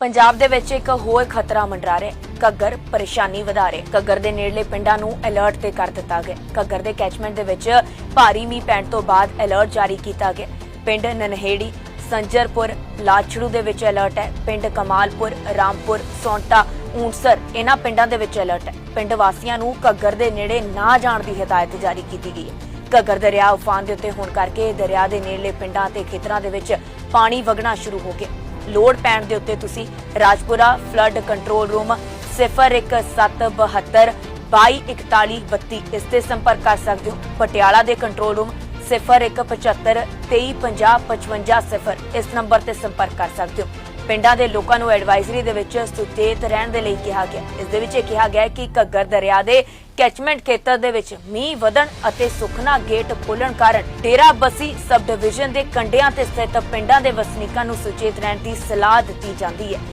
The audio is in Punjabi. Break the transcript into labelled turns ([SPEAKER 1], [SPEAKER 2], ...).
[SPEAKER 1] ਪੰਜਾਬ ਦੇ ਵਿੱਚ ਇੱਕ ਹੋਰ ਖਤਰਾ ਮੰਡਰਾ ਰਿਹਾ ਹੈ। ਘੱਗਰ ਪਰੇਸ਼ਾਨੀ ਵਧਾ ਰਿਹਾ ਹੈ। ਘੱਗਰ ਦੇ ਨੇੜਲੇ ਪਿੰਡਾਂ ਨੂੰ ਅਲਰਟ ਤੇ ਕਰ ਦਿੱਤਾ ਗਿਆ ਘੱਗਰ ਦੇ ਕੈਚਮੈਂਟ ਦੇ ਵਿੱਚ ਭਾਰੀ ਮੀਂਹ ਪੈਣ ਤੋਂ ਬਾਅਦ ਅਲਰਟ ਜਾਰੀ ਕੀਤਾ ਗਿਆ ਪਿੰਡ ਨਨਹੇੜੀ, ਸੰਜਰਪੁਰ, ਲਾਛੜੂ ਦੇ ਵਿੱਚ ਅਲਰਟ ਹੈ। ਪਿੰਡ ਕਮਾਲਪੁਰ, ਰਾਮਪੁਰ, ਸੌਂਟਾ, ਊਂਟਸਰ, ਇਹਨਾਂ ਪਿੰਡਾਂ ਦੇ ਵਿੱਚ ਅਲਰਟ ਹੈ। ਪਿੰਡ ਵਾਸੀਆਂ ਨੂੰ ਘੱਗਰ ਦੇ ਨੇੜੇ ਨਾ ਜਾਣ ਦੀ ਹਦਾਇਤ ਜਾਰੀ ਕੀਤੀ ਗਈ ਹੈ। ਘੱਗਰ ਦਰਿਆ ਉਫਾਨ ਦੇ ਉੱਤੇ ਹੋਣ ਕਰਕੇ ਦਰਿਆ ਦੇ ਨੇੜਲੇ ਪਿੰਡਾਂ ਤੇ ਖੇਤਰਾਂ ਦੇ ਵਿੱਚ ਪਾਣੀ ਵਗਣਾ ਸ਼ੁਰੂ ਹੋ ਗਿਆ ਲੋੜ ਪੈਣ ਦੇ ਉੱਤੇ ਤੁਸੀਂ ਰਾਜਪੁਰਾ ਫਲੱਡ ਕੰਟਰੋਲ ਰੂਮ 0172 224132 ਇਸ ਤੇ ਸੰਪਰਕ ਕਰ ਸਕਦੇ ਹੋ। ਪਟਿਆਲਾ ਦੇ ਕੰਟਰੋਲ ਰੂਮ 0175 235055 ਇਸ ਨੰਬਰ ਤੇ ਸੰਪਰਕ ਕਰ ਸਕਦੇ ਹੋ। ਪਿੰਡਾਂ ਦੇ ਲੋਕਾਂ ਨੂੰ ਐਡਵਾਈਜ਼ਰੀ ਦੇ ਵਿੱਚ ਸੁਚੇਤ ਰਹਿਣ ਦੇ ਲਈ ਕਿਹਾ ਗਿਆ। ਇਸ ਦੇ ਵਿੱਚ ਇਹ ਕਿਹਾ ਗਿਆ ਕਿ ਘੱਗਰ ਦਰਿਆ ਦੇ ਕੈਚਮੈਂਟ ਖੇਤਰ ਦੇ ਵਿੱਚ ਮੀਂਹ ਵਧਣ ਅਤੇ ਸੁਖਨਾ ਗੇਟ ਖੋਲਣ ਕਾਰਨ ਡੇਰਾ ਬਸੀ ਸਬ ਡਿਵੀਜ਼ਨ ਦੇ ਕੰਢਿਆਂ ਤੇ ਸਥਿਤ ਪਿੰਡਾਂ ਦੇ ਵਸਨੀਕਾਂ ਨੂੰ ਸੁਚੇਤ ਰਹਿਣ ਦੀ ਸਲਾਹ ਦਿੱਤੀ ਜਾਂਦੀ ਹੈ।